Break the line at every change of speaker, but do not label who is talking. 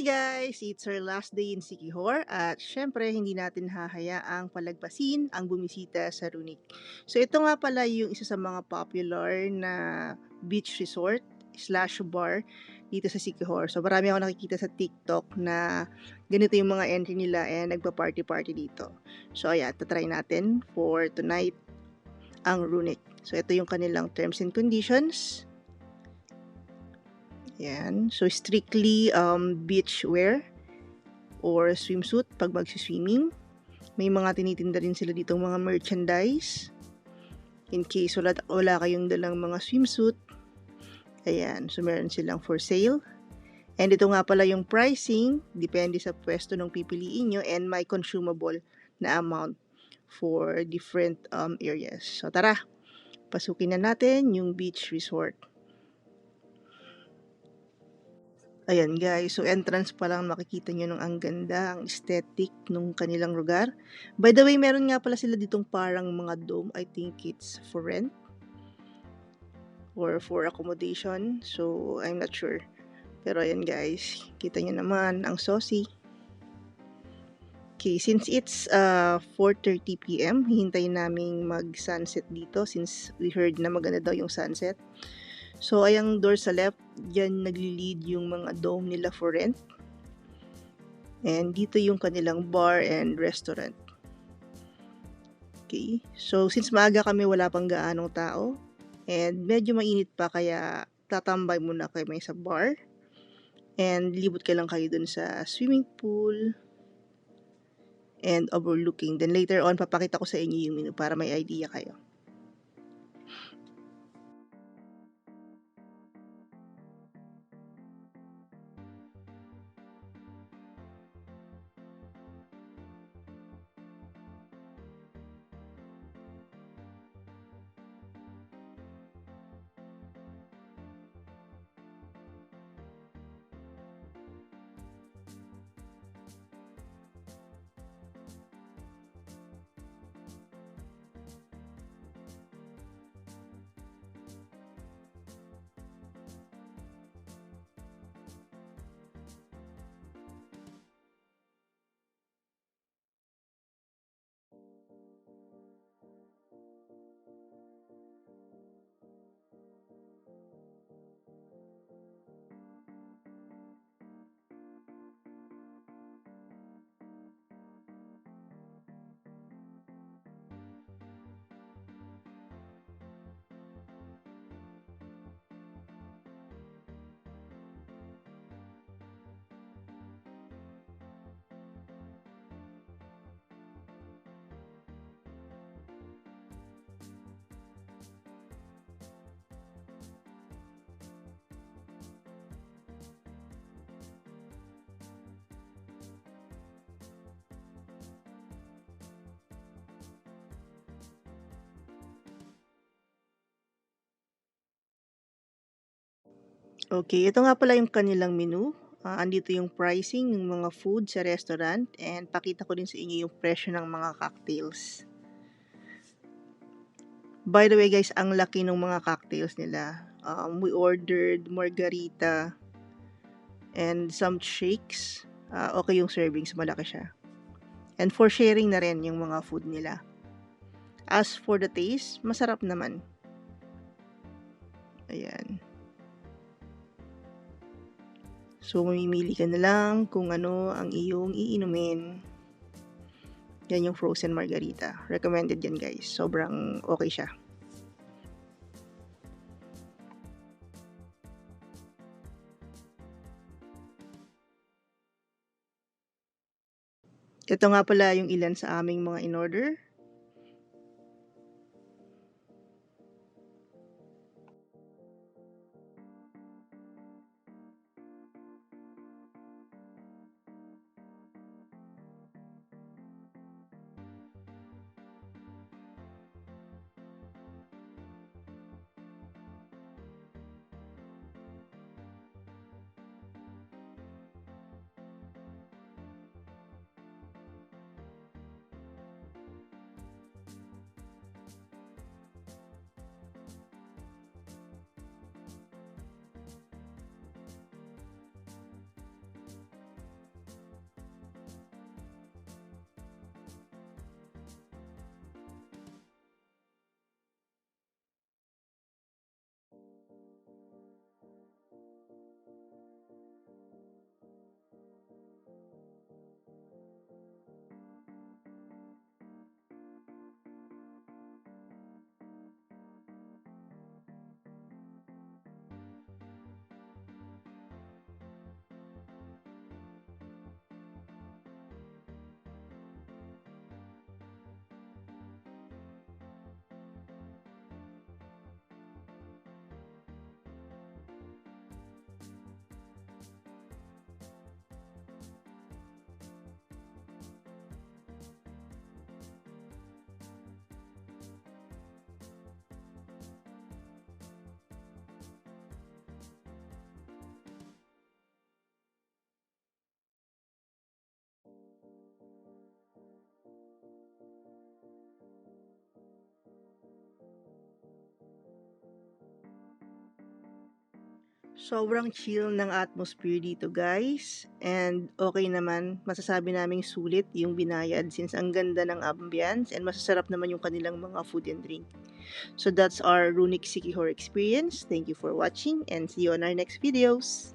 Hi guys! It's our last day in Sikihor at syempre hindi natin hahayaang palagpasin ang bumisita sa Runik. So ito nga pala yung isa sa mga popular na beach resort slash bar dito sa Sikihor. So marami ako nakikita sa TikTok na ganito yung mga entry nila and nagpa-party-party dito. So ayan, tatry natin for tonight ang Runik. So ito yung kanilang terms and conditions. Yan. So, strictly um, beach wear or swimsuit pag magsiswimming. May mga tinitinda rin sila dito mga merchandise. In case wala, wala kayong dalang mga swimsuit. Ayan. So, meron silang for sale. And ito nga pala yung pricing. Depende sa pwesto ng pipiliin nyo and may consumable na amount for different um, areas. So, tara. Pasukin na natin yung beach resort. Ayan guys, so entrance pa lang makikita nyo nung ang ganda, ang aesthetic nung kanilang lugar. By the way, meron nga pala sila ditong parang mga dome. I think it's for rent or for accommodation. So, I'm not sure. Pero ayan guys, kita nyo naman ang saucy. Okay, since it's uh, 4.30pm, hihintayin namin mag-sunset dito since we heard na maganda daw yung sunset. So, ayang door sa left, dyan nagli-lead yung mga dome nila for rent. And dito yung kanilang bar and restaurant. Okay. So, since maaga kami, wala pang gaanong tao. And medyo mainit pa, kaya tatambay muna kayo may sa bar. And libot ka lang kayo dun sa swimming pool. And overlooking. Then later on, papakita ko sa inyo yung menu para may idea kayo. Okay, ito nga pala yung kanilang menu. Uh, andito yung pricing ng mga food sa restaurant and pakita ko din sa inyo yung presyo ng mga cocktails. By the way guys, ang laki ng mga cocktails nila. Um, we ordered margarita and some shakes. Uh, okay yung servings, malaki siya. And for sharing na rin yung mga food nila. As for the taste, masarap naman. Ayan. So, mamimili ka na lang kung ano ang iyong iinumin. Yan yung frozen margarita. Recommended yan guys. Sobrang okay siya. Ito nga pala yung ilan sa aming mga in-order. Sobrang chill ng atmosphere dito guys. And okay naman, masasabi naming sulit yung binayad since ang ganda ng ambience and masasarap naman yung kanilang mga food and drink. So that's our Runic Sikihor experience. Thank you for watching and see you on our next videos.